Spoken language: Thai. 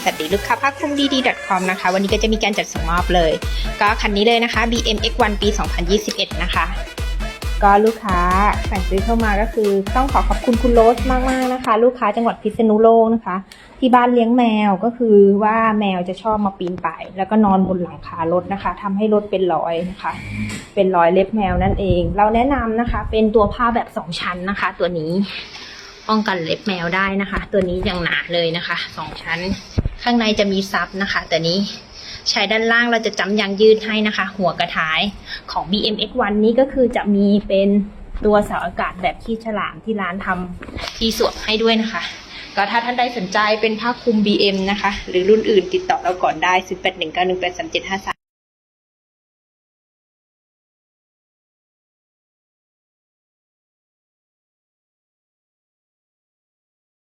สวัสดีลูกค้าภาคคุมดีดี .com นะคะ วันนี้ก็จะมีการจัดส่งมอบเลย ก็คันนี้เลยนะคะ BM X1 ปี 2021 นะคะ ก็ลูกค้าสั่งซื้อเข้ามาก็คือ ต้องขอขอบคุณคุณโรสมากๆนะคะ ลูกค้าจังหวัดพิษณุโลกนะคะ ที่บ้านเลี้ยงแมวก็คือว่าแมวจะชอบมาปีนป่ายแล้วก็นอนบนหลังคารถนะคะทำให้รถเป็นรอยนะคะ เป็นรอยเล็บแมวนั่นเอง เราแนะนำนะคะ เป็นตัวผ้าแบบสองชั้นนะคะ ตัวนี้ป้องกันเล็บแมวได้นะคะ ตัวนี้ยังหนาเลยนะคะสองชั้น ข้างในจะมีซับนะคะ แต่นี้ใช้ด้านล่างเราจะจำยางยืดให้นะคะ หัวกระถายของ BMX1 นี้ก็คือจะมีเป็นตัวเสาอากาศแบบขี้ฉลามที่ร้านทำที่สวมให้ด้วยนะคะ ก็ถ้าท่านใดสนใจเป็นผ้าคลุม BM นะคะ หรือรุ่นอื่นติดต่อเราก่อนได้ 0819183753